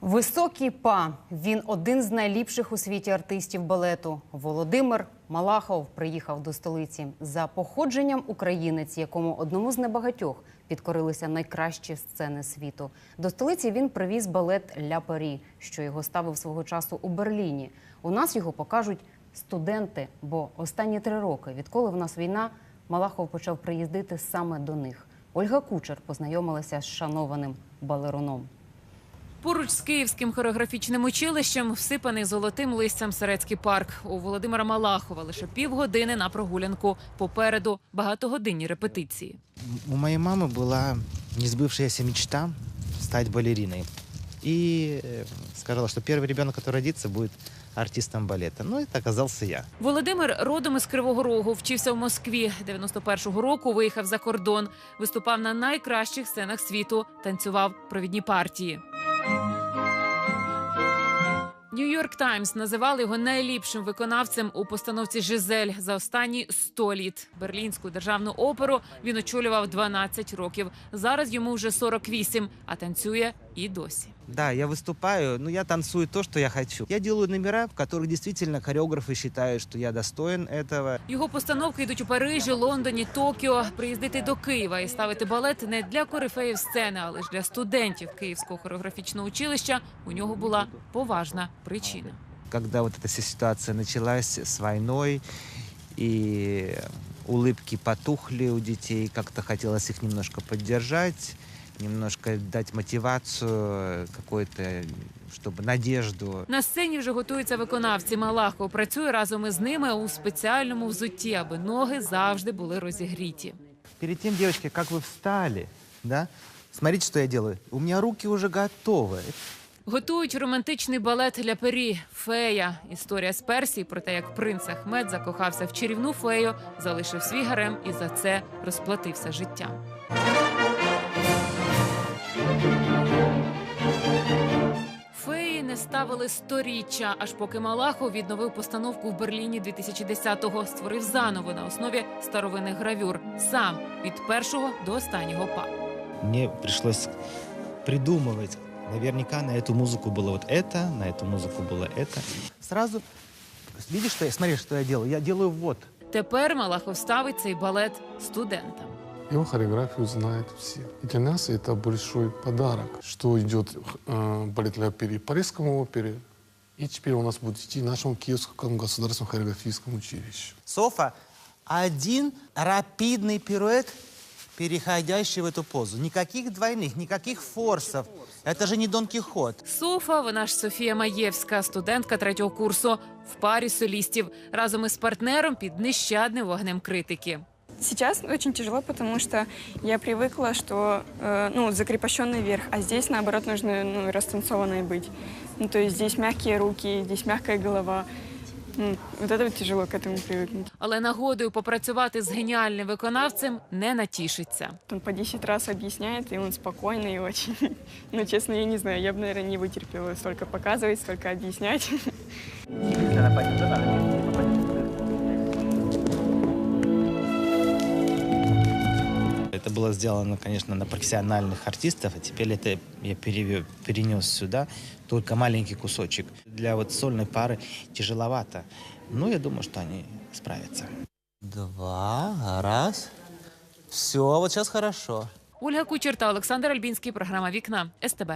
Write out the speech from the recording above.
Високий па. Він один з найліпших у світі артистів балету. Володимир Малахов приїхав до столиці за походженням українець, якому одному з небагатьох підкорилися найкращі сцени світу. До столиці він привіз балет Ля Парі, що його ставив свого часу у Берліні. У нас його покажуть студенти, бо останні три роки, відколи в нас війна, Малахов почав приїздити саме до них. Ольга Кучер познайомилася з шанованим балеруном. Поруч з Київським хореографічним училищем всипаний золотим листям Серецький парк. У Володимира Малахова лише півгодини на прогулянку. Попереду багатогодинні репетиції. У моей мамы была несбывшаяся мечта стать балериной. И э, сказала, что первый ребенок, который родится, будет артистом балета. Ну, это оказался я. Володимир родом із Кривого Рогу, вчився в Москві. 91-го року виїхав за кордон, виступав на найкращих сценах світу, танцював провідні партії. Нью-Йорк Таймс називали його найліпшим виконавцем у постановці Жизель за останні 100 літ. Берлінську державну оперу він очолював 12 років. Зараз йому вже 48, а танцює і досі. Да, я выступаю, но я танцую то, что я хочу. Я делаю номера, в которых действительно хореографы считают, что я достоин этого. Його постановки йдуть у Парижі, Лондоні, Токіо. Приїздити до Києва і ставити балет не для корифеїв сцени, а лише для студентів Київського хореографічного училища. У нього була поважна причина. Когда вот эта вся ситуация началась с войной, и улыбки потухли у детей, как-то хотелось их немножко поддержать, немножко дать мотивацию какой-то, чтобы надежду. На сцені вже готуються виконавці. Малахов працює разом із ними у спеціальному взутті, аби ноги завжди були розігріті. Перед тем, девочки, как вы встали, да, смотрите, что я делаю. У меня руки уже готовы. Готують романтичний балет для пері Фея. Історія з Персії про те, як принц Ахмед закохався в чарівну фею, залишив свій гарем і за це розплатився життям. Феї не ставили сторіччя, аж поки Малахов відновив постановку в Берліні 2010-го, створив заново на основі старовинних гравюр сам від першого до останнього па. Мне пришлось придумывать. Наверняка на эту музыку было вот это, на эту музыку было это. Сразу, видишь, что я, смотри, что я делаю? Я делаю вот. Тепер Малахов ставить цей балет студентам. Его хореографию знают все. И для нас это большой подарок, что идет э, балет Ля Пери Парижском опере, и теперь у нас будет идти в нашем Киевском государственном хореографическом училище. Софа, один рапидный пируэт, переходящий в эту позу. Никаких двойных, никаких форсов. Это же не Дон Кихот. Софа, вона ж Софія Маєвська, студентка третього курсу в парі солістів разом із партнером під нещадним вогнем критики. Сейчас очень тяжело, потому что я привыкла, что э, ну закрепощенный верх, а здесь наоборот нужно ну, растанцованной быть. Ну то есть здесь мягкие руки, здесь мягкая голова. Ну, вот это вот тяжело к этому привыкнуть. Але нагодою попрацювати з геніальним виконавцем не натішиться. Он по 10 раз объясняет, и он спокойный и очень. Ну, честно, я не знаю, я бы, наверное, не вытерпела столько показывать, столько объяснять. Это было сделано, конечно, на профессиональных артистов, а теперь это я перевё- перенес сюда только маленький кусочек. Для вот сольной пары тяжеловато. Но я думаю, что они справятся. Два, раз. Все, вот сейчас хорошо. Ольга Кучер та Олександр Альбінський. Програма Вікна СТБ.